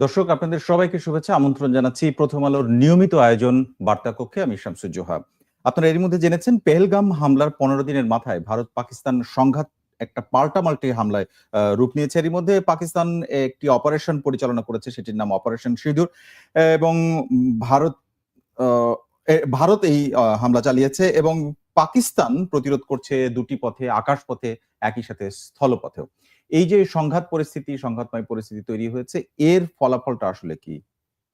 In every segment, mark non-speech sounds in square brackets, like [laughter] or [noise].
দর্শক, আপনাদের সবাইকে শুভেচ্ছা, আমন্ত্রণ জানাচ্ছি। প্রথম আলোর নিয়মিত আয়োজন বার্তা কক্ষে আমি শামসুজ্জোহা। আপনারা এর মধ্যে জেনেছেন, পেহেলগাম হামলার পনেরো দিনের মাথায় ভারত পাকিস্তান সংঘাত একটা পাল্টামাল্টি হামলায় রূপ নিয়েছে। এর মধ্যে পাকিস্তান একটি অপারেশন পরিচালনা করেছে, সেটির নাম অপারেশন সিঁদুর। এবং ভারত ভারত এই হামলা চালিয়েছে এবং পাকিস্তান প্রতিরোধ করছে দুটি পথে আকাশ পথে একই সাথে স্থলপথেও। এই যে সংঘাত পরিস্থিতি সংঘাতময় পরিস্থিতি তৈরি হয়েছে এর ফলাফলটা আসলে কি?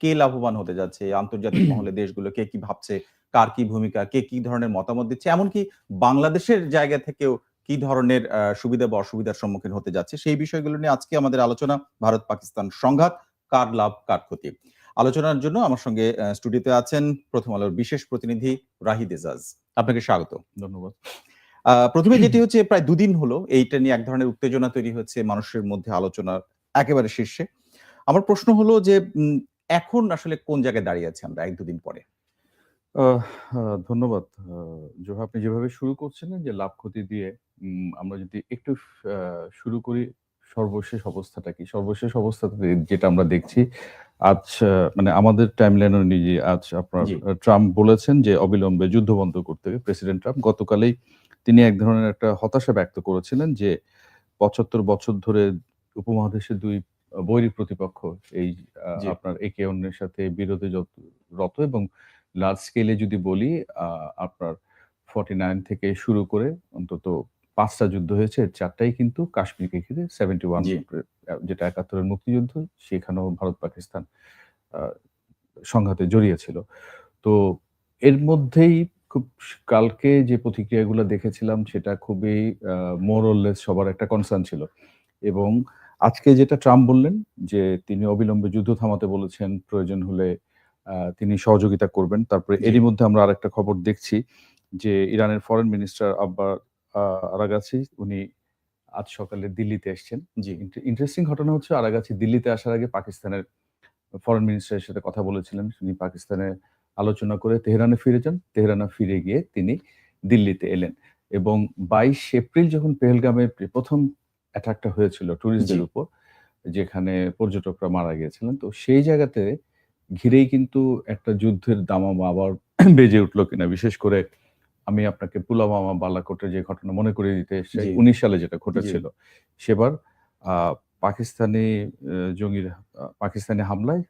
কে লাভবান হতে যাচ্ছে? আন্তর্জাতিক [clears throat] মহলে দেশগুলো কে কি ভাবছে? কার কি ভূমিকা? কে কি ধরনের মতামত দিচ্ছে? এমনকি বাংলাদেশের জায়গা থেকেও কি ধরনের সুবিধা বা অসুবিধার সম্মুখীন হতে যাচ্ছে? সেই বিষয়গুলো নিয়ে আজকে আমাদের আলোচনা ভারত পাকিস্তান সংঘাত কার লাভ কার ক্ষতি? আলোচনার জন্য আমার সঙ্গে স্টুডিওতে আছেন প্রথম আলোর বিশেষ প্রতিনিধি রাহিদ এজাজ আপনাকে স্বাগত। ধন্যবাদ। প্রথমে যেটি হচ্ছে প্রায় দুদিন হলো এইটা নিয়ে এক ধরনের উত্তেজনা তৈরি হচ্ছে মানুষের মধ্যে আলোচনার একেবারে শীর্ষে। আমার প্রশ্ন হলো যে এখন আসলে কোন জায়গায় দাঁড়িয়ে আছি আমরা এক দুদিন পরে? ধন্যবাদ। জোহা আপনি যেভাবে শুরু করছিলেন যে লাভ ক্ষতি দিয়ে আমরা যদি একটু আহ, শুরু করি সর্বশেষ অবস্থাটা কি? সর্বশেষ অবস্থাতে যেটা আমরা দেখছি আজ মানে আমাদের টাইম লাইন অনুযায়ী আজ আপনার ট্রাম্প বলেছেন যে অবিলম্বে যুদ্ধ বন্ধ করতে হবে। প্রেসিডেন্ট ট্রাম্প গতকালেই তিনি এক ধরনের একটা হতাশা ব্যক্ত করেছিলেন যে পঁচাত্তর বছর ধরে উপমহাদেশের দুই বৈরী প্রতিপক্ষ এই আপনার একে অন্যের সাথে বিরোধে রত এবং লার্জ স্কেলে যদি বলি আপনার ফর্টি নাইন থেকে শুরু করে অন্তত পাঁচটা যুদ্ধ হয়েছে চারটাই কিন্তু কাশ্মীরকে ঘিরে সেভেন্টি ওয়ান যেটা একাত্তরের মুক্তিযুদ্ধ সেখানেও ভারত পাকিস্তান সংঘাতে জড়িয়েছিল তো এর মধ্যেই খুব কালকে যে প্রতিক্রিয়াগুলো দেখেছিলাম সেটা খুবই মোরলেস সবার একটা কনসার্ন ছিল। এবং আজকে যেটা ট্রাম্প বললেন যে তিনি অবিলম্বে যুদ্ধ থামাতে বলেছেন প্রয়োজন হলে তিনি সহযোগিতা করবেন। তারপরে এরই মধ্যে আমরা আরেকটা খবর দেখছি যে ইরানের ফরেন মিনিস্টার আব্বার আরাগাছি উনি আজ সকালে দিল্লিতে এসছেন। জি। ইন্টারেস্টিং ঘটনা হচ্ছে আরাগাছি দিল্লিতে আসার আগে পাকিস্তানের ফরেন মিনিস্টারের সাথে কথা বলেছিলেন। তিনি পাকিস্তানে আলোচনা করে তেহরানে ফিরে যান। তেহরানে ফিরে গিয়ে তিনি দিল্লিতে এলেন এবং বাইশ এপ্রিল যখন পেহেলগামে প্রথম অ্যাটাকটা হয়েছিল ট্যুরিস্টদের উপর যেখানে পর্যটকরা মারা গিয়েছিলেন তো সেই জায়গাতে ঘিরেই কিন্তু একটা যুদ্ধের দামামা আবার [clears throat] বেজে উঠল কিনা। বিশেষ করে আমি আপনাকে পুলামামা বালাকোটের যে ঘটনা মনে করে দিতে জি। উনিশ সালে যেটা ঘটেছিল। সেবার আহ, পাকিস্তানি জঙ্গির পাকিস্তানি হামলায়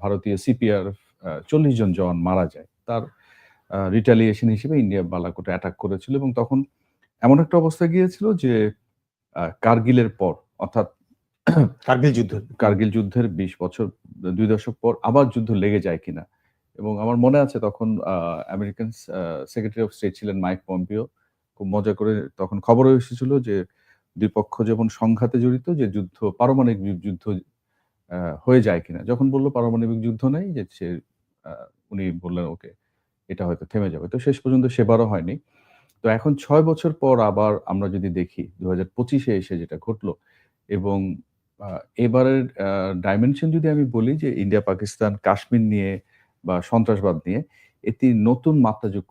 ভারতীয় সিপিআর চল্লিশ জন জওয়ান মারা যায়। তার রিটালিয়েশন হিসেবে ইন্ডিয়া বালাকোটে অ্যাটাক করেছিল এবং তখন এমন একটা অবস্থা গিয়েছিল যে কার্গিলের পর অর্থাৎ কার্গিল যুদ্ধ। কার্গিল যুদ্ধের বিশ বছর দুই দশক পর আবার যুদ্ধ লেগে যায় কিনা। এবং আমার মনে আছে তখন আমেরিকান সেক্রেটারি অফ স্টেট ছিলেন মাইক পম্পিও। খুব মজা করে তখন খবর এসেছিল যে দুই পক্ষ যেমন সংঘাতে জড়িত যে যুদ্ধ পারমাণবিক যুদ্ধ হয়ে যায় কিনা। যখন বলল পারমাণবিক যুদ্ধ নেই যে উনি বললেন ওকে এটা হয়তো থেমে যাবে। তো শেষ পর্যন্ত সেবারও হয়নি। তো এখন ছয় বছর পর আবার আমরা যদি দেখি দু হাজার পঁচিশে এসে যেটা ঘটলো এবং এবারের ডাইমেনশন যদি আমি বলি যে ইন্ডিয়া পাকিস্তান কাশ্মীর নিয়ে বা সন্ত্রাসবাদ নিয়ে এটি নতুন মাত্রা যোগ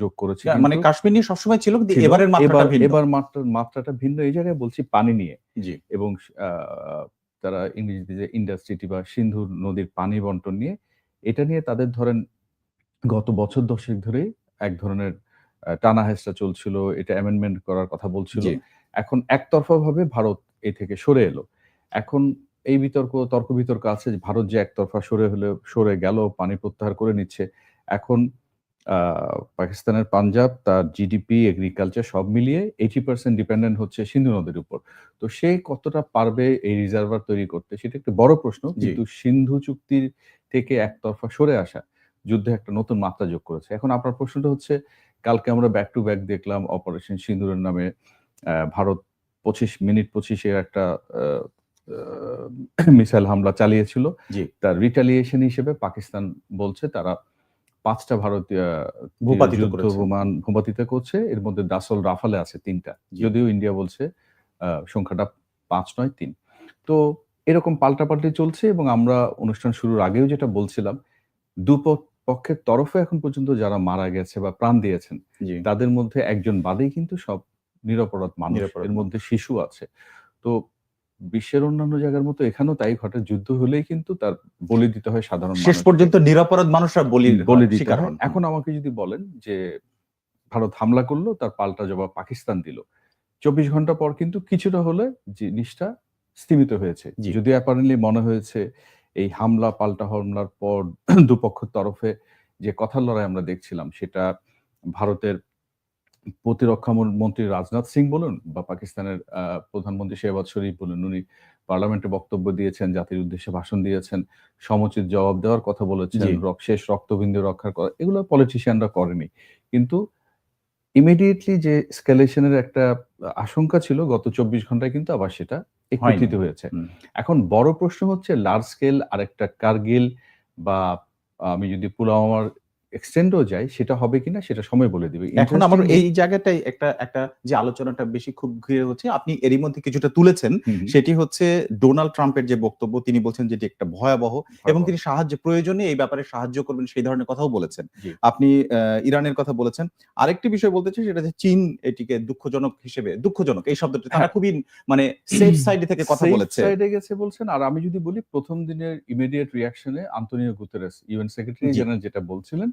যোগ করেছে মানে কাশ্মীর নিয়ে সবসময় ছিল এবারের মাত্রাটা এবার ভিন্ন। এবার মাত্রা মাত্রাটা ভিন্ন। এই জায়গায় বলছি পানি নিয়ে। জি। এবং আহ, তারা ইংরেজিতে যে ইন্ডাস্ট্রিটি বা সিন্ধু নদীর পানি বন্টন নিয়ে এটা নিয়ে তাদের ধরেন গত বছর দশেক ধরে এক ধরনের টানা হেসটা চলছিল এটা অ্যামেন্ডমেন্ট করার কথা বলছিল। এখন একতরফাভাবে ভারত এ থেকে সরে এলো। এখন এই বিতর্ক তর্ক বিতর্ক আছে যে ভারত যে একতরফা সরে হলে সরে গেল পানি প্রত্যাহার করে নিচ্ছে। এখন পাকিস্তানের পাঞ্জাব তার জিডিপি এগ্রিকালচার সব মিলিয়ে এইটি পার্সেন্ট ডিপেন্ডেন্ট হচ্ছে সিন্ধু নদীর উপর। তো সে কতটা পারবে এই রিজার্ভার তৈরি করতে সেটা একটা বড় প্রশ্ন। কিন্তু সিন্ধু চুক্তির থেকে একতরফা সরে আসা যুদ্ধে একটা নতুন মাত্রা যোগ করেছে। এখন আপনার প্রশ্নটা হচ্ছে কালকে আমরা ব্যাক টু ব্যাক দেখলাম অপারেশন সিন্দুরের নামে ভারত পঁচিশ মিনিট পঁচিশের একটা মিসাইল হামলা চালিয়েছিল। তার রিটালিয়েশন হিসেবে পাকিস্তান বলছে তারা পাঁচটা ভারতীয় ভূপাতিত বিমান ভূপাতিত করছে। এর মধ্যে দাসল রাফালে আছে তিনটা। যদিও ইন্ডিয়া বলছে সংখ্যাটা পাঁচ নয় তিন। তো এরকম পাল্টাপাল্টি চলছে এবং আমরা অনুষ্ঠান শুরুর আগেও যেটা বলছিলাম দুপ- পক্ষের তরফে এখন পর্যন্ত যারা মারা গেছে বা প্রাণ দিয়েছেন তাদের মধ্যে একজন বাদেই কিন্তু সব নিরপরাধ মানুষ। এর মধ্যে শিশু আছে। তো বিশ্বের অন্যান্য জায়গার মতো এখানেও তাই ঘটে। যুদ্ধ হলেই কিন্তু তার বলি দিতে হয় সাধারণ শেষ পর্যন্ত নিরাপরাধ মানুষরা বলি বলি দিতে হয়। এখন আমাকে যদি বলেন যে ভারত হামলা করল তার পাল্টা জবাব পাকিস্তান দিল। চব্বিশ ঘণ্টা পর কিন্তু কিছুটা হলে জিনিসটা স্তীমিত হয়েছে। যদি অ্যাপারেন্টলি মনে হয়েছে এই হামলা পাল্টা হামলার পর দুপক্ষের তরফে যে কথার লড়াই আমরা দেখছিলাম সেটা ভারতের প্রতিরক্ষা মন্ত্রী রাজনাথ সিং বলুন বা পাকিস্তানের প্রধানমন্ত্রী শেহবাজ শরীফ বলুন উনি পার্লামেন্টে বক্তব্য দিয়েছেন জাতির উদ্দেশ্যে ভাষণ দিয়েছেন সমুচিত জবাব দেওয়ার কথা বলেছেন শেষ রক্তবিন্দু রক্ষার কথা এগুলো পলিটিশিয়ানরা করেনি। কিন্তু ইমিডিয়েটলি যে স্কেলেশনের একটা আশঙ্কা ছিল গত চব্বিশ ঘন্টায় কিন্তু আবার সেটা একত্রিত হয়েছে। এখন বড় প্রশ্ন হচ্ছে লার্জ স্কেল আর একটা কার্গিল বা আমি যদি পুলওয়ামার এক্সটেন্ডও যাই সেটা হবে কিনা সেটা সময় বলে দিবে। এখন আমার এই জায়গাটাই একটা একটা যে আলোচনাটা বেশি খুব ঘিরে হচ্ছে আপনি এরই মধ্যে কিছুটা তুলেছেন। সেটি হচ্ছে ডোনাল্ড ট্রাম্পের যে বক্তব্য তিনি বলছেন যেটি একটা ভয়াবহ এবং তিনি সাহায্য প্রয়োজনে এই ব্যাপারে সাহায্য করবেন সেই ধরনের কথাও বলেছেন। আপনি ইরানের কথা বলেছেন। আরেকটি বিষয় বলতে চাই সেটা হচ্ছে চীন এটিকে দুঃখজনক হিসেবে দুঃখজনক এই শব্দটি তারা হ্যাঁ। খুবই মানে সেফ সাইডে [clears throat] থেকে কথা বলেছে। এ গেছে বলছেন আর আমি যদি বলি প্রথম দিনের immediate রিয়াকশনে Antonio Guterres UN secretary general যেটা বলছিলেন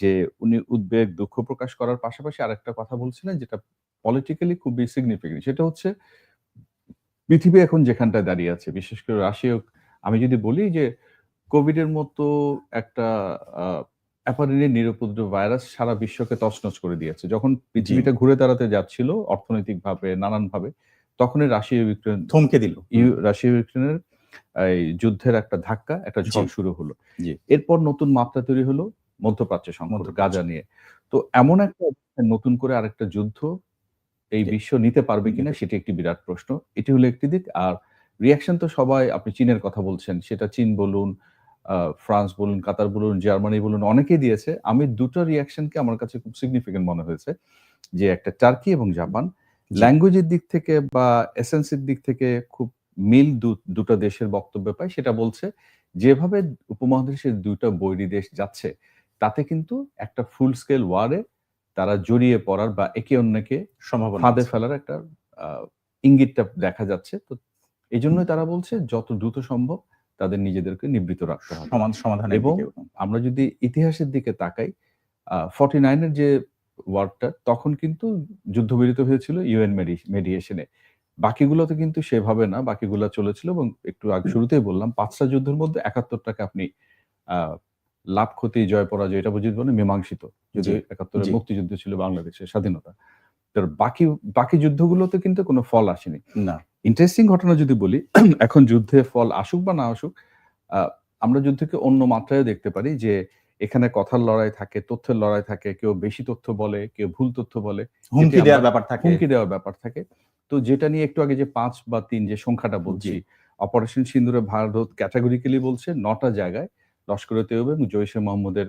যে উনি উদ্বেগ দুঃখ প্রকাশ করার পাশাপাশি আরেকটা কথা বলছিলেন যেটা পলিটিক্যালি খুবই সিগনিফিকেন্ট সেটা হচ্ছে পৃথিবী এখন যেখানটায় দাঁড়িয়ে আছে বিশেষ করে রাশিয়া আমি যদি বলি যে কোভিড এর মতো একটা অ্যাপারেন্টলি নিরুপদ্রব ভাইরাস সারা বিশ্বকে তছনছ করে দিয়েছে। যখন পৃথিবীটা ঘুরে দাঁড়াতে যাচ্ছিল অর্থনৈতিকভাবে নানানভাবে তখনই রাশিয়া ইউক্রেন থমকে দিল। ইউ রাশিয়া ইউক্রেনের এই যুদ্ধের একটা ধাক্কা একটা ঝড় শুরু হলো। এরপর নতুন মাত্রা তৈরি হলো। মধ্যপ্রাচ্য সংকট গাজা নিয়ে। তো এমন একটা নতুন করে আরেকটা যুদ্ধ এই বিশ্ব নিতে পারবে কিনা সেটি একটি বিরাট প্রশ্ন। এটি হলো একটি দিক। আর রিয়াকশন তো সবাই আপনি চীনের কথা বলছেন সেটা চীন বলুন ফ্রান্স বলুন কাতার বলুন জার্মানি বলুন অনেকেই দিয়েছে। আমি দুটো রিয়াকশনকে আমার কাছে খুব সিগনিফিকেন্ট মনে হয়েছে যে একটা টার্কি এবং জাপান ল্যাঙ্গুয়েজের দিক থেকে বা এসেন্সের দিক থেকে খুব মিল দুটো দেশের বক্তব্য পাই সেটা বলছে যেভাবে উপমহাদেশের দুইটা বৈরী দেশ যাচ্ছে তাতে কিন্তু একটা ফুল স্কেল ওয়ারে তারা জড়িয়ে পড়ার বা একে অন্যকে সম্ভাবনা ফাঁদে ফেলার একটা ইঙ্গিতটা দেখা যাচ্ছে। তো এই জন্যই তারা বলছে যত দ্রুত সম্ভব তাদের নিজেদেরকে নিবৃত রাখতে হবে। সমান সমাধানের এবং আমরা যদি ইতিহাসের দিকে তাকাই ফর্টি নাইনের যে ওয়ার্ডটা তখন কিন্তু যুদ্ধবিরত হয়েছিল ইউএন মেডিয়েশনে বাকিগুলোতে কিন্তু সেভাবে না বাকিগুলো চলেছিল এবং একটু আগে শুরুতেই বললাম পাঁচটা যুদ্ধের মধ্যে একাত্তরটাকে আপনি আহ, লাভ ক্ষতি জয় পরাজয় এটা বুঝিয়ে বলে মীমাংসিত। যদি জি, একাত্তরের মুক্তিযুদ্ধ ছিল বাংলাদেশের স্বাধীনতা। বাকি বাকি যুদ্ধগুলোতে কিন্তু কোনো ফল আসেনি। না। ইন্টারেস্টিং ঘটনা যদি বলি [clears throat] এখন যুদ্ধে ফল আসুক বা না আসুক আমরা যুদ্ধকে অন্য মাত্রায় দেখতে পারি যে এখানে কথার লড়াই থাকে তথ্যের লড়াই থাকে কেউ বেশি তথ্য বলে কেউ ভুল তথ্য বলে। হুমকি দেওয়ার ব্যাপার থাকে। হুমকি দেওয়ার ব্যাপার থাকে। তো যেটা নিয়ে একটু আগে যে পাঁচ বা তিন যে সংখ্যাটা বলছি অপারেশন সিন্দুরে ভারত ক্যাটাগরিক্যালি বলছে নটা জায়গায় লস্করে তৈব এবং জৈশে মোহাম্মদের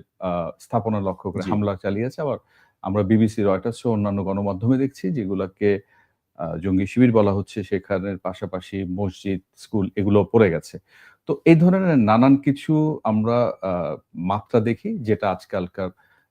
স্থাপনা লক্ষ্য করে হামলা চালিয়েছে। আবার আমরা বিবিসি রয়টার্স ও অন্যান্য গণমাধ্যমে দেখছি যেগুলোকে জঙ্গি শিবির বলা হচ্ছে সেখানের পাশাপাশি মসজিদ স্কুল এগুলো পড়ে গেছে। তো এই ধরনের নানান কিছু আমরা মাত্রা দেখি যেটা আজকালকার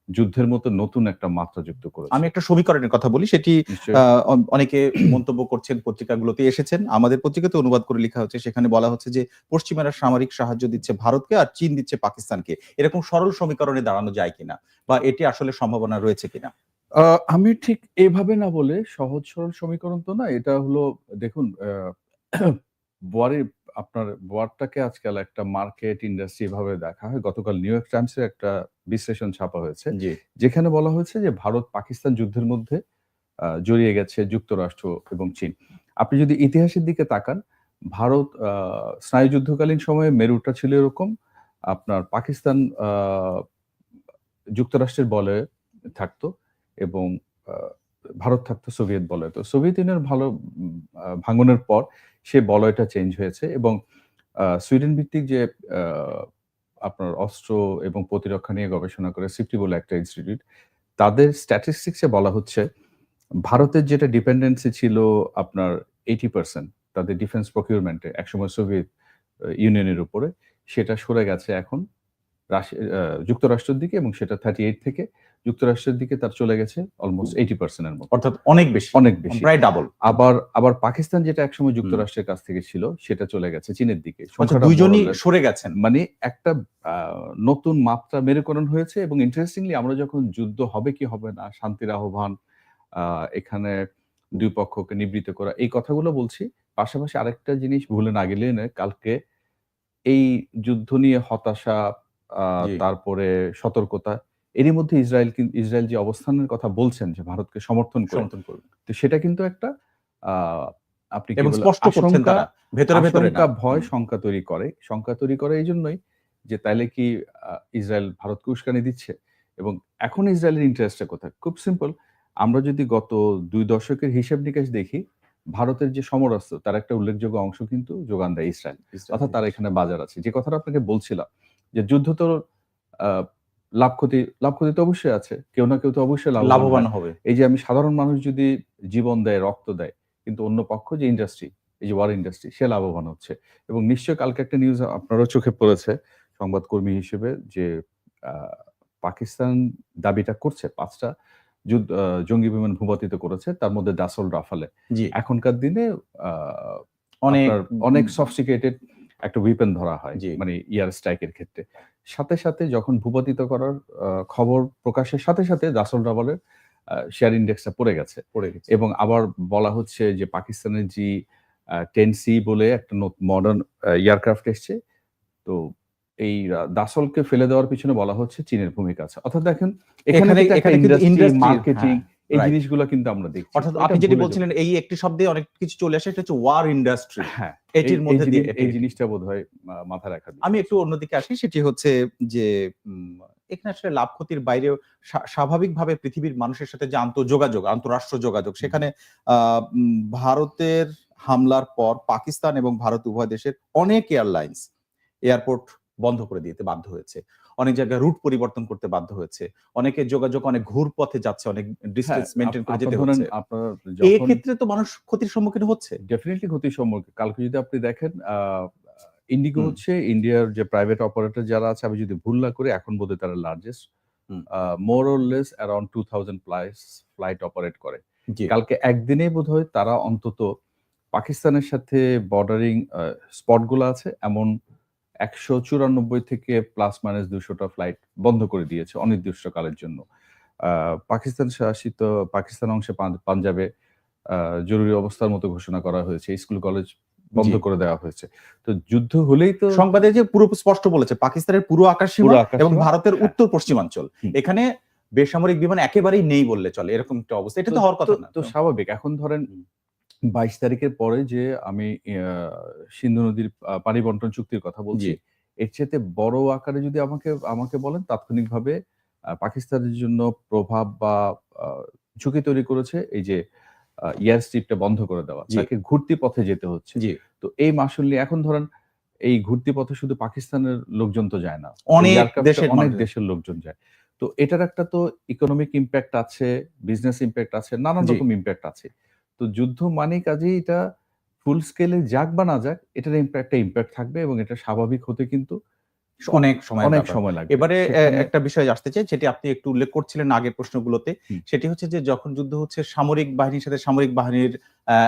যুদ্ধের মতো নতুন একটা মাত্রা যুক্ত করেছে। আমি একটা সমীকরণের কথা বলি সেটি আহ, অনেকে [clears throat] মন্তব্য করছেন পত্রিকাগুলোতে এসেছেন। আমাদের পত্রিকাতে অনুবাদ করে লেখা হচ্ছে সেখানে বলা হচ্ছে যে পশ্চিমারা সামরিক সাহায্য দিচ্ছে ভারতকে আর চীন দিচ্ছে পাকিস্তানকে। এরকম সরল সমীকরণে দাঁড়ানো যায় কিনা? বা এটি আসলে সম্ভাবনা রয়েছে কিনা? আহ, আমি ঠিক এইভাবে না বলে সহজ সরল সমীকরণ তো না এটা হলো দেখুন [clears throat] আপনার ওয়ার্ডটাকে আজকাল একটা মার্কেট ইন্ডাস্ট্রি ভাবে দেখা হয়। গতকাল নিউ ইয়র্ক টাইমসের একটা বিশ্লেষণ ছাপা হয়েছে যেখানে বলা হয়েছে যে ভারত পাকিস্তান যুদ্ধের মধ্যে জড়িয়ে গেছে যুক্তরাষ্ট্র এবং চীন। আপনি যদি ইতিহাসের দিকে তাকান ভারত স্নায়ুযুদ্ধকালীন সময়ে মেরুটা ছিল এরকম। আপনার পাকিস্তান যুক্তরাষ্ট্রের বলে থাকতো এবং ভারত থাকতো সোভিয়েত বলয়। তো সোভিয়েত ইউনিয়ন ভালো ভাঙনের পর সে বলয়টা চেঞ্জ হয়েছে এবং সুইডেন ভিত্তিক যে আপনার অস্ত্র এবং প্রতিরক্ষা নিয়ে গবেষণা করে সিফটি বলে একটা ইনস্টিটিউট তাদের স্ট্যাটিস্টিক্সে বলা হচ্ছে ভারতের যেটা ডিপেন্ডেন্সি ছিল আপনার এইটি পার্সেন্ট তাদের ডিফেন্স প্রকিউরমেন্টে একসময় সোভিয়েত ইউনিয়নের উপরে, সেটা সরে গেছে এখন যুক্তরাষ্ট্রের দিকে এবং সেটা থার্টি এইট থেকে যুক্তরাষ্ট্রের দিকে তার চলে গেছে অলমোস্ট এইটি পার্সেন্টের মতো। অর্থাৎ অনেক বেশি। অনেক বেশি। প্রায় ডাবল আবার আবার পাকিস্তান যেটা একসময় যুক্তরাষ্ট্রের কাছ থেকে ছিল সেটা চলে গেছে চীনের দিকে। আচ্ছা দুইজনই সরে গেছেন। মানে একটা নতুন মাত্রা মেরুকরণ হয়েছে এবং ইন্টারেস্টিংলি আমরা যখন যুদ্ধ হবে কি হবে না শান্তির আহ্বান আহ, এখানে দুই পক্ষকে নিবৃত্ত করা এই কথাগুলো বলছি। পাশাপাশি আরেকটা জিনিস ভুলে না গেলে কালকে এই যুদ্ধ নিয়ে হতাশা। তারপরে সতর্কতা। এরই মধ্যে ইসরায়েল ইসরায়েল যে অবস্থানের কথা বলছেন যে ভারতকে সমর্থন সমর্থন করুন তো সেটা কিন্তু একটা আপনি স্পষ্ট করছেন তারা ভেতরে ভেতরে। ভয় শঙ্কা তৈরি করে। শঙ্কা তৈরি করে এই জন্যই যে তাইলে কি ইসরায়েল ভারতকে উস্কানি দিচ্ছে? এবং এখন ইসরায়েলের ইন্টারেস্টটা কোথায়? খুব সিম্পল আমরা যদি গত দুই দশকের হিসাব নিকাশ দেখি ভারতের যে সমরাস্ত্র তার একটা উল্লেখযোগ্য অংশ কিন্তু যোগান দেয় ইসরায়েল। অর্থাৎ তার এখানে বাজার আছে। যে কথাটা আপনাকে বলছিলাম যে যুদ্ধ তো লাভ ক্ষতি লাভ ক্ষতি তো অবশ্যই আছে। কেউ না কেউ তো অবশ্যই লাভবান হবে। এই যে আমি সাধারণ মানুষ যদি জীবন দেয় রক্ত দেয় কিন্তু অন্য পক্ষ যে ইন্ডাস্ট্রি এই যে ওয়ার ইন্ডাস্ট্রি সে লাভবান হচ্ছে। এবং নিশ্চয় কালকে একটা নিউজ আপনারও চোখে পড়েছে সংবাদকর্মী হিসেবে যে আহ, পাকিস্তান দাবিটা করছে পাঁচটা যুদ্ধ জঙ্গি বিমান ভূপাতিত করেছে তার মধ্যে দাসল রাফালে। এখনকার দিনে আহ, অনেক অনেক সফিস্টিকেটেড একটা উইপেন ধরা হয় মানে ইয়ার স্ট্রাইকের ক্ষেত্রে। সাথে সাথে যখন ভূপাতিত করার খবর প্রকাশের সাথে সাথে দাসল রাবালের শেয়ার ইন্ডেক্সটা পড়ে গেছে। পড়ে গেছে। এবং আবার বলা হচ্ছে যে পাকিস্তানের যে টেন সি বলে একটা মডার্ন এয়ারক্রাফট এসছে। তো এই দাসলকে ফেলে দেওয়ার পিছনে বলা হচ্ছে চীনের ভূমিকা আছে। অর্থাৎ দেখেন এখানে এখানে- একটা ইন্ডাস্ট্রি মার্কেটিং এই জিনিসগুলো কিন্তু আমরা দেখছি। অর্থাৎ আপনি যেটি বলছিলেন এই একটি শব্দে অনেক কিছু চলে আসে এটা হচ্ছে ওয়ার ইন্ডাস্ট্রি হ্যাঁ এটির মধ্যে এই দিয়ে এই জিনিসটা বোধ হয় মাথা রাখা আমি একটু অন্যদিকে আসি সেটি হচ্ছে যে এখানে আসলে লাভ ক্ষতির বাইরেও স্বাভাবিকভাবে পৃথিবীর মানুষের সাথে যে আন্তঃযোগাযোগ আন্তঃরাষ্ট্র যোগাযোগ সেখানে ভারতের হামলার পর পাকিস্তান এবং ভারত উভয় দেশের অনেক এয়ারলাইন্স এয়ারপোর্ট বন্ধ করে দিতে বাধ্য হয়েছে। অনেক জায়গায় রুট পরিবর্তন করতে বাধ্য হয়েছে। অনেকের যোগাযোগ অনেক ঘুর পথে যাচ্ছে অনেক ডিস্টেন্স হ্যাঁ, মেনটেন করে যেতে হচ্ছে। এই ক্ষেত্রে তো মানুষ ক্ষতির সম্মুখীন হচ্ছে। ডেফিনেটলি ক্ষতির সম্মুখীন। কালকে যদি আপনি দেখেন ইন্ডিগো হচ্ছে ইন্ডিয়ার যে প্রাইভেট অপারেটর যারা আছে আমি যদি ভুল না করি এখন বোধহয় তারা largest. More less around two thousand plus flight operate করে। কালকে একদিনে বোধ হয় তারা অন্তত পাকিস্তানের সাথে বর্ডারিং স্পট স্পটগুলো আছে এমন একশো চুরানব্বই থেকে প্লাস মাইনাস দুশোটা ফ্লাইট বন্ধ করে দিয়েছে অনির্দিষ্টকালের জন্য। পাকিস্তান শাসিত পাকিস্তান অংশে পাঞ্জাবে জরুরি অবস্থার মতো ঘোষণা করা হয়েছে। স্কুল কলেজ বন্ধ করে দেওয়া হয়েছে। তো যুদ্ধ হলেই তো সংবাদে যে পুরো স্পষ্ট বলেছে পাকিস্তানের পুরো আকাশ এবং ভারতের হ্যাঁ। উত্তর পশ্চিমাঞ্চল। এখানে বেসামরিক বিমান একেবারেই নেই বললে চলে এরকম একটা অবস্থা। এটা তো হওয়ার কথা না। তো স্বাভাবিক। এখন ধরেন। বাইশ তারিখের পরে যে আমি সিন্ধু নদীর পানি বন্টন চুক্তির কথা বলছি। এর চেয়ে বড় আকারে যদি আমাকে আমাকে বলেন তাৎক্ষণিকভাবে পাকিস্তানের জন্য প্রভাব বা ঝুঁকি তৈরি করেছে এই যে এয়ার স্ট্রিপটা বন্ধ করে দেওয়া তাকে ঘুরতি পথে যেতে হচ্ছে। তো এই মাসুল নিয়ে এখন ধরেন এই ঘুরতি পথে শুধু পাকিস্তানের লোকজন তো যায় না অনেক দেশের অনেক দেশের লোকজন যায়। তো এটার একটা তো ইকোনমিক ইম্প্যাক্ট আছে বিজনেস ইম্প্যাক্ট আছে নানান রকম ইম্প্যাক্ট আছে। তো যুদ্ধ মানে কাজেই এটা ফুল স্কেলে যাক বা না যাক এটার ইম্প্যাক্ট ইম্প্যাক্ট থাকবে এবং এটা স্বাভাবিক হতে কিন্তু অনেক সময় অনেক সময় লাগবে। এবারে একটা বিষয় আসতে চাই যেটি আপনি একটু উল্লেখ করছিলেন আগের প্রশ্নগুলোতে সেটি হচ্ছে যে যখন যুদ্ধ হচ্ছে সামরিক বাহিনীর সাথে সামরিক বাহিনীর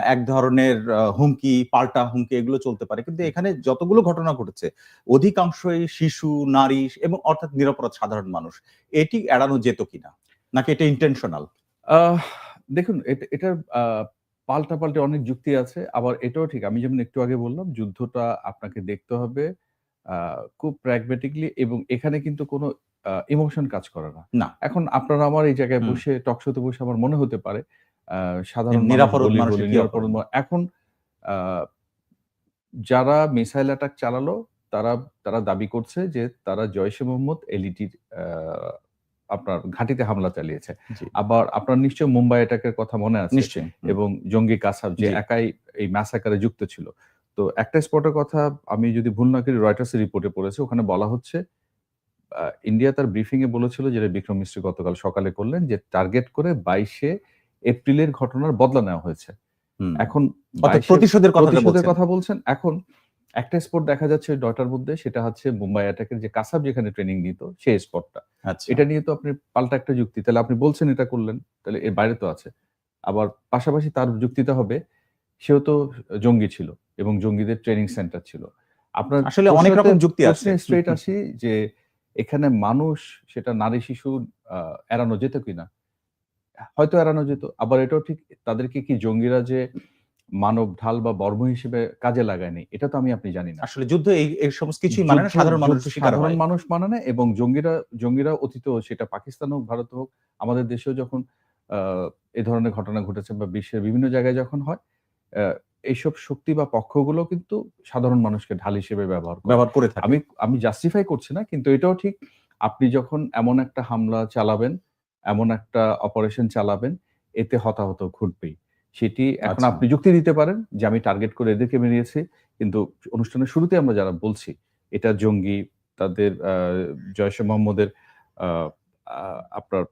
এক ধরনের হুমকি পাল্টা হুমকি এগুলো চলতে পারে। কিন্তু এখানে যতগুলো ঘটনা ঘটেছে অধিকাংশই শিশু নারী এবং অর্থাৎ নিরাপরাধ সাধারণ মানুষ এটি এড়ানো যেত কিনা? নাকি এটা ইন্টেনশনাল আহ, দেখুন এটা- এটার আহ, পাল্টা পাল্টে অনেক যুক্তি আছে আবার এটাও ঠিক আমি যেমন একটু আগে বললাম যুদ্ধটা আপনাকে দেখতে হবে খুব প্র্যাগমেটিকলি এবং এখানে কিন্তু কোনো ইমোশন কাজ করে না না। এখন আপনারা আমার এই জায়গায়। বসে টকশোতে বসে আমার মনে হতে পারে আহ, সাধারণ এখন আহ, যারা মিসাইল অ্যাটাক চালালো তারা তারা দাবি করছে যে তারা জয়শে মোহাম্মদ এলইটির আপনার ঘাঁটিতে হামলা চালিয়েছে। আবার আপনার নিশ্চয় মুম্বাই অ্যাটাকের কথা মনে আছে? নিশ্চয়ই। এবং জঙ্গি কাসাব যে একাই এই ম্যাসাকারে যুক্ত ছিল। তো একটা স্পটের কথা আমি যদি ভুল না করি রয়টার্সের রিপোর্টে পড়েছে। ওখানে বলা হচ্ছে ইন্ডিয়া তার ব্রিফিং এ বলেছিল যেটা বিক্রম মিস্ত্রি গতকাল সকালে করলেন যে টার্গেট করে বাইশে এপ্রিলের ঘটনার বদলা নেওয়া হয়েছে। এখন অর্থাৎ 22 প্রতিশোধের কথা প্রতিশোধের কথা বলছেন। এখন একটা স্পট দেখা যাচ্ছে নয়টার মধ্যে সেটা হচ্ছে মুম্বাই অ্যাটাকের যে কাসাব যেখানে ট্রেনিং দিত সেই স্পটটা এটা নিয়ে তো আপনি পাল্টা একটা যুক্তি। তাহলে আপনি বলছেন এটা করলেন তাহলে এর বাইরে তো আছে। আবার পাশাপাশি তার যুক্তিটা হবে সেও তো জঙ্গি ছিল এবং জঙ্গিদের ট্রেনিং সেন্টার ছিল। আপনার আসলে অনেক রকম যুক্তি আছে। স্ট্রেট আসি যে এখানে মানুষ সেটা নারী শিশু আহ, এড়ানো যেত কিনা? হয়তো এড়ানো যেত আবার এটাও ঠিক তাদেরকে কি জঙ্গিরা যে মানব ঢাল বা বর্ম হিসেবে কাজে লাগায়নি এটা তো আমি আপনি জানি না। আসলে যুদ্ধ এই সমস্ত কিছুই মানে না সাধারণ মানুষ সাধারণ মানুষ মানে না এবং জঙ্গিরা জঙ্গিরা অতীতেও সেটা পাকিস্তান হোক ভারত হোক আমাদের দেশেও যখন এ ধরনের ঘটনা ঘটেছে বা বিশ্বের বিভিন্ন জায়গায় যখন হয় আহ, এইসব শক্তি বা পক্ষগুলো কিন্তু সাধারণ মানুষকে ঢাল হিসেবে ব্যবহার ব্যবহার করে থাকে। আমি আমি জাস্টিফাই করছি না কিন্তু এটাও ঠিক আপনি যখন এমন একটা হামলা চালাবেন এমন একটা অপারেশন চালাবেন এতে হতাহত ঘটবেই। সেটি এখন আচ্ছা। আপনি যুক্তি দিতে পারেন যে আমি টার্গেট করে এদেরকে মেরিয়েছি কিন্তু অনুষ্ঠানের শুরুতে আমরা যারা বলছি এটা জঙ্গি তাদের জয়সে মোহাম্মদের আপনার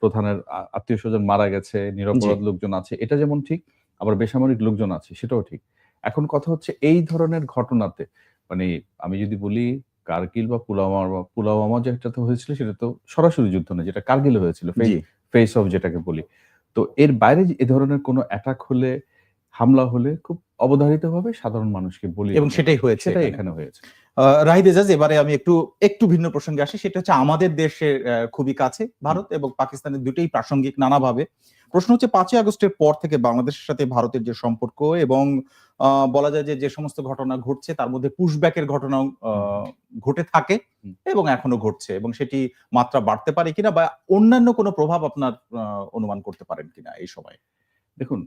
প্রধানের আত্মীয় স্বজন মারা গেছে নিরপরাধ লোকজন আছে এটা যেমন ঠিক আবার বেসামরিক লোকজন আছে সেটাও ঠিক। এখন কথা হচ্ছে এই ধরনের ঘটনাতে মানে আমি যদি বলি কার্গিল বা পুলওয়ামা পুলওয়ামা যেটাতে হয়েছিল সেটা তো সরাসরি যুদ্ধ না যেটা কার্গিলে হয়েছিল ফেস অফ যেটাকে বলি। তো এর বাইরে এ ধরনের কোনো অ্যাটাক হলে হামলা হলে খুব অবধারিতভাবে সাধারণ মানুষকে বলি এবং সেটাই হয়েছে সেটাই এখানে। হয়েছে। রাহিদ এজাজ এবারে আমি একটু একটু ভিন্ন প্রসঙ্গে আসি। সেটা হচ্ছে আমাদের দেশের খুবই কাছে ভারত এবং পাকিস্তানের দুটোই প্রাসঙ্গিক নানাভাবে। প্রশ্ন হচ্ছে পাঁচই আগস্টের পর থেকে বাংলাদেশের সাথে ভারতের যে সম্পর্ক এবং বলা যায় যে যে সমস্ত ঘটনা ঘটছে তার মধ্যে পুশব্যাকের ঘটনাও ঘটে থাকে এবং এখনও ঘটছে এবং সেটি মাত্রা বাড়তে পারে কিনা বা অন্যান্য কোনো প্রভাব আপনার অনুমান করতে পারেন কিনা এই সময়? দেখুন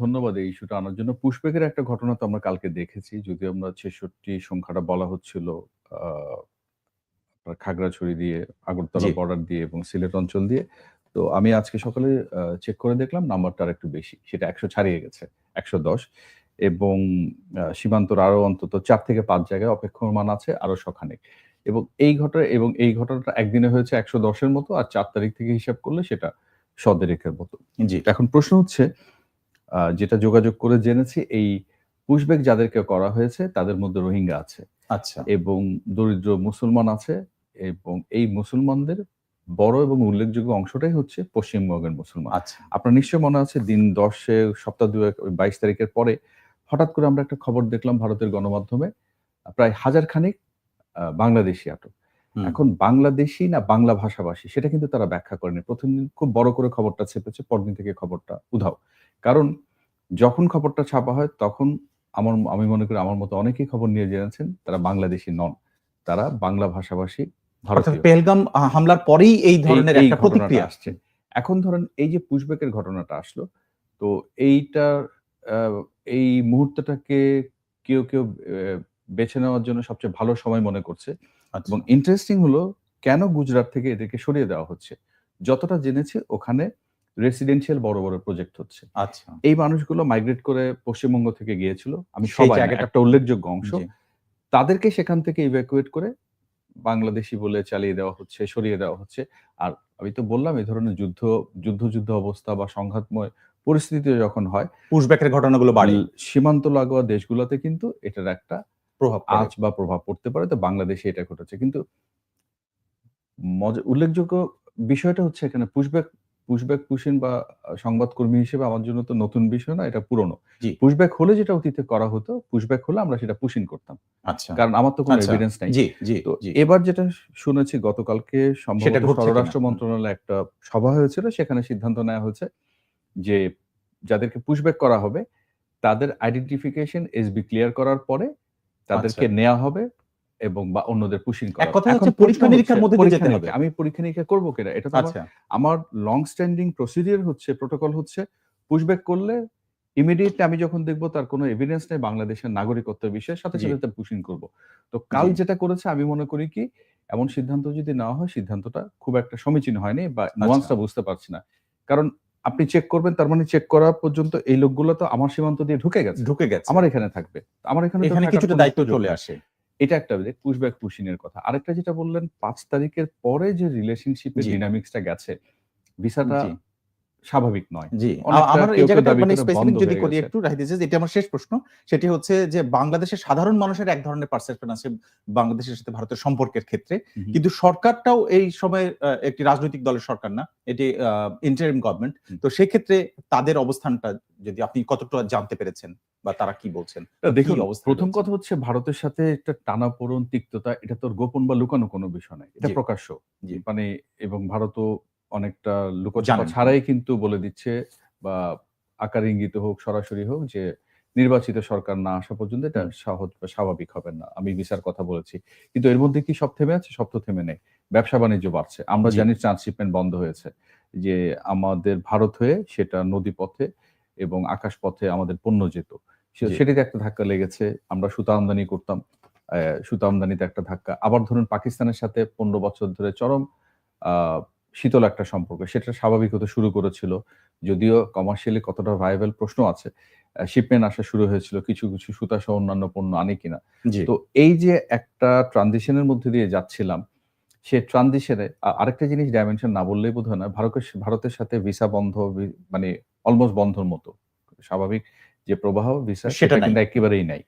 ধন্যবাদ এই ইস্যুটা আনার জন্য। পুষ্পেকের একটা ঘটনা তো আমরা কালকে দেখেছি। যদি আমরা ছেষট্টি সংখ্যাটা বলা হচ্ছিল খাগড়াছড়ি দিয়ে আগরতলা বর্ডার দিয়ে এবং সিলেট অঞ্চল দিয়ে। তো আমি আজকে সকালে চেক করে দেখলাম নাম্বারটা আর একটু বেশি। সেটা একশো ছাড়িয়ে গেছে একশো দশ। এবং সীমান্তর আরও অন্তত চার থেকে পাঁচ জায়গায় অপেক্ষমান আছে আরও সখানেক। এবং এই ঘটনা এবং এই ঘটনাটা একদিনে হয়েছে একশো দশের মতো আর চার তারিখ থেকে হিসাব করলে সেটা সদেরেকের মতো। জি। এখন প্রশ্ন হচ্ছে যেটা যোগাযোগ করে জেনেছি এই পুশব্যাক যাদেরকে করা হয়েছে তাদের মধ্যে রোহিঙ্গা আছে। আচ্ছা। এবং দরিদ্র মুসলমান আছে এবং এই মুসলমানদের বড় এবং উল্লেখযোগ্য অংশটাই হচ্ছে পশ্চিমবঙ্গের মুসলমান। আচ্ছা। আপনার নিশ্চয় মনে আছে দিন দশে সপ্তাহ ওই বাইশ তারিখের পরে হঠাৎ করে আমরা একটা খবর দেখলাম ভারতের গণমাধ্যমে প্রায় হাজার খানিক বাংলাদেশি আটক। এখন বাংলাদেশি না বাংলা ভাষাভাষী? সেটা কিন্তু তারা ব্যাখ্যা করেনি। প্রথম দিন খুব বড় করে খবরটা ছেপেছে পরদিন থেকে খবরটা উধাও। কারণ যখন খবরটা ছাপা হয় তখন আমার আমি মনে করি আমার মতো অনেকেই খবর নিয়ে জেনেছেন তারা বাংলাদেশি নন। তারা বাংলা ভাষাভাষী পেহেলগাম হামলার পরেই এই ধরনের একটা প্রতিক্রিয়া। আসছে। এখন ধরেন এই যে পুশব্যাকের ঘটনাটা আসলো তো এইটা আহ, এই মুহূর্তটাকে কেউ কেউ বেছে নেওয়ার জন্য সবচেয়ে ভালো সময় মনে করছে। এবং ইন্টারেস্টিং হলো কেন গুজরাট থেকে এদেরকে সরিয়ে দেওয়া হচ্ছে। যতটা জেনেছি ওখানে রেসিডেন্সিয়াল বড় বড় প্রজেক্ট হচ্ছে। আচ্ছা। এই মানুষগুলো মাইগ্রেট করে পশ্চিমবঙ্গ থেকে গিয়েছিল। আমি সবাই একটা উল্লেখযোগ্য অংশ। তাদেরকে সেখান থেকে ইভ্যাকুয়েট করে বাংলাদেশি বলে চালিয়ে দেওয়া হচ্ছে সরিয়ে দেওয়া হচ্ছে। আর আমি তো বললাম এই ধরনের যুদ্ধ যুদ্ধ যুদ্ধ অবস্থা বা সংঘাতময় পরিস্থিতি যখন হয় পুশব্যাকের ঘটনাগুলো বাড়ে। সীমান্ত লাগোয়া দেশগুলোতে কিন্তু এটার একটা প্রভাব। আঁচ বা প্রভাব পড়তে পারে তো বাংলাদেশে এটা ঘটেছে। কিন্তু উল্লেখযোগ্য বিষয়টা হচ্ছে এখানে পুশব্যাক পুশব্যাক পুশিন বা সংবাদকর্মী হিসেবে আমার জন্য তো নতুন বিষয় না এটা পুরনো। জি। পুশব্যাক হলে যেটা অতীতে করা হতো পুশব্যাক হলে আমরা সেটা পুশিন করতাম। আচ্ছা। কারণ আমার তো কোনো আচ্ছা, এভিডেন্স নাই। জি জি তো এবার যেটা শুনেছি গতকালকে সম্ভবত? স্বরাষ্ট্র মন্ত্রণালয়ে একটা সভা হয়েছিল সেখানে সিদ্ধান্ত নেওয়া হয়েছে যে যাদেরকে পুশব্যাক করা হবে তাদের আইডেন্টিফিকেশন এসবি ক্লিয়ার করার পরে তাদেরকে নেওয়া হবে এবং বা অন্যদের পুশিং করা আচ্ছা। কথা হচ্ছে পরীক্ষা নিরীক্ষার মধ্যে দিয়ে যেতে হবে। আমি পরীক্ষা নিরীক্ষা করব কিনা? এটা তো আমার- আচ্ছা। লং স্ট্যান্ডিং প্রসিডিওর হচ্ছে প্রোটোকল হচ্ছে পুশব্যাক করলে ইমিডিয়েটলি আমি যখন দেখব তার কোনো এভিডেন্স নেই বাংলাদেশের নাগরিকত্বের বিষয়ে সাথে সাথে তার পুশিং করব। তো কাল যেটা করেছে আমি মনে করি কি এমন সিদ্ধান্ত যদি নেওয়া হয় সিদ্ধান্তটা খুব একটা সমীচীন হয়নি বা নোয়ান্সটা বুঝতে পারছি না। কারণ আপনি চেক করবেন তার মানে চেক করা পর্যন্ত এই লোকগুলো তো আমার সীমান্ত দিয়ে ঢুকে গেছে। ঢুকে গেছে। আমার এখানে থাকবে। আমার এখানে এখানে কিছুটা দায়িত্ব চলে আসে। এটা একটা পুশব্যাক পুশিনের কথা। আরেকটা যেটা বললেন পাঁচ তারিখের পরে যে রিলেশনশিপের। ডিনামিক্সটা গেছে ভিসাটা। স্বাভাবিক নয়। জি। আমার এই জায়গাটা মানে স্পেসিফিক যদি করি একটু রাহিদ এটা আমার শেষ প্রশ্ন সেটি হচ্ছে যে বাংলাদেশের সাধারণ মানুষের এক ধরনের পারসেপশন আছে বাংলাদেশের সাথে ভারতের সম্পর্কের ক্ষেত্রে। কিন্তু সরকারটাও এই সময় একটি রাজনৈতিক দলের সরকার না এটি ইন্টারিম গভর্নমেন্ট। তো সেক্ষেত্রে তাদের অবস্থানটা যদি আপনি কতটা জানতে পেরেছেন বা তারা কি বলছেন দেখুন প্রথম কথা হচ্ছে ভারতের সাথে একটা টানাপোড়ন তিক্ততা এটা তোর গোপন বা লুকানো কোনো বিষয় নয় এটা প্রকাশ্য। মানে এবং ভারতও অনেকটা লুকোচাপা ছাড়াই কিন্তু বলে দিচ্ছে বা আকার ইঙ্গিত হোক সরাসরি হোক যে নির্বাচিত সরকার না আসা পর্যন্ত এটা। সহজ বা স্বাভাবিক হবে না। আমি ভিসার কথা বলেছি। কিন্তু এর মধ্যে কি সব থেমে আছে? সব তো থেমে নেই। ব্যবসা বাণিজ্য বাড়ছে। আমরা জানি ট্রান্সশিপমেন্ট বন্ধ হয়েছে। যে আমাদের ভারত হয়ে সেটা নদী পথে এবং আকাশ পথে আমাদের পণ্য যেত। সেটিতে একটা ধাক্কা লেগেছে। আমরা সুতা আমদানি করতাম। আহ, সুতা আমদানিতে একটা ধাক্কা। আবার ধরুন পাকিস্তানের সাথে পনেরো বছর ধরে চরম আহ, শীতল একটা সম্পর্ক। সেটা স্বাভাবিক হতে শুরু করেছিল। যদিও কমার্শিয়ালি কতটা ভাইবেল প্রশ্ন আছে শিপমেন্ট আসা শুরু হয়েছিল কিছু কিছু সুতা সহ অন্যান্য পণ্য আনে কিনা। তো এই যে একটা ট্রানজিশনের মধ্যে দিয়ে যাচ্ছিলাম সে ট্রানজিশনে আরেকটা জিনিস ডাইমেনশন না বললেই বোধ হয় না ভারতের ভারতের সাথে ভিসা বন্ধ মানে অলমোস্ট বন্ধর মতো। স্বাভাবিক যে প্রবাহ ভিসা সেটা সেটা কিন্তু একেবারেই নাই।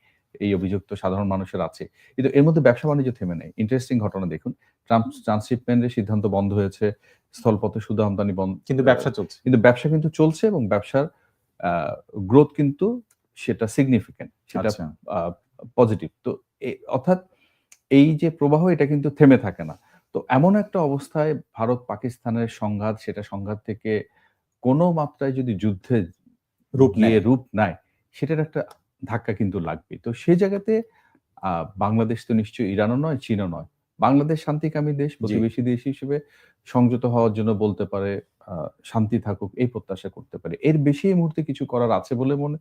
এই অভিযোগ তো সাধারণ মানুষের আছে। কিন্তু এর মধ্যে ব্যবসা বাণিজ্য থেমে নেই। ইন্টারেস্টিং ঘটনা দেখুন। ট্রান্স ট্রান্সশিপমেন্টের সিদ্ধান্ত বন্ধ হয়েছে। স্থলপথে শুধু আমদানি বন্ধ কিন্তু ব্যবসা চলছে। কিন্তু ব্যবসা কিন্তু চলছে এবং ব্যবসার গ্রোথ কিন্তু সেটা সিগনিফিক্যান্ট সেটা আচ্ছা। পজিটিভ তো অর্থাৎ এই যে প্রবাহ এটা কিন্তু থেমে থাকে না। তো এমন একটা অবস্থায় ভারত পাকিস্তানের সংঘাত সেটা সংঘাত থেকে কোনো মাত্রায় যদি যুদ্ধে রূপ নেয়। রূপ নেয় সেটার একটা ধাক্কা কিন্তু লাগবে তো সেই জায়গাতে আহ, বাংলাদেশ তো নিশ্চয়ই ইরানও নয় চীনও নয়। বাংলাদেশ শান্তিকামী দেশ প্রতিবেশী দেশ হিসেবে সংযত হওয়ার জন্য বলতে পারে শান্তি থাকুক এই প্রত্যাশা করতে পারে। এর বেশি এই মুহূর্তে কিছু করার আছে বলে মনে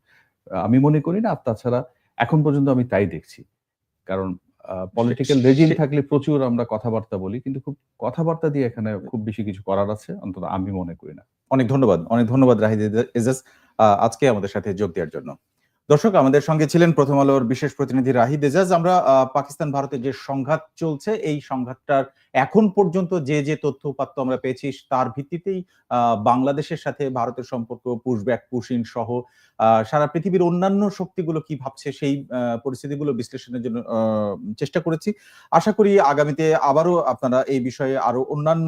আমি মনে করি না আর তাছাড়া এখন পর্যন্ত আমি তাই দেখছি। কারণ পলিটিক্যাল রেজিম থাকলে প্রচুর আমরা কথাবার্তা বলি কিন্তু খুব কথাবার্তা দিয়ে এখানে খুব বেশি কিছু করার আছে অন্তত আমি মনে করি না। অনেক ধন্যবাদ অনেক ধন্যবাদ রাহিদ এজাজ আজকে আমাদের সাথে যোগ দেওয়ার জন্য। দর্শক, আমাদের সঙ্গে ছিলেন প্রথম আলোর বিশেষ প্রতিনিধি রাহিদ এজাজ আমরা পাকিস্তান ভারতের যে সংঘাত চলছে, এই সংঘাতটার এখন পর্যন্ত যে যে তথ্য উপাত্ত আমরা পেয়েছি, তার ভিত্তিতেই বাংলাদেশের সাথে ভারতের সম্পর্ক, পুশব্যাক পুশিন সহ সারা পৃথিবীর অন্যান্য শক্তিগুলো কি ভাবছে, সেই পরিস্থিতিগুলো বিশ্লেষণের জন্য চেষ্টা করেছি। আশা করি আগামীতে আবারও আপনারা এই বিষয়ে আরও অন্যান্য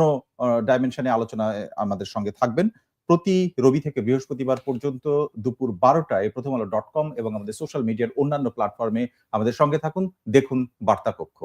ডাইমেনশনে আলোচনায় আমাদের সঙ্গে থাকবেন। প্রতি রবি থেকে বৃহস্পতিবার পর্যন্ত দুপুর বারোটায় প্রথম আলো ডট কম এবং আমাদের সোশ্যাল মিডিয়ার অন্যান্য প্ল্যাটফর্মে আমাদের সঙ্গে থাকুন, দেখুন বার্তা কক্ষ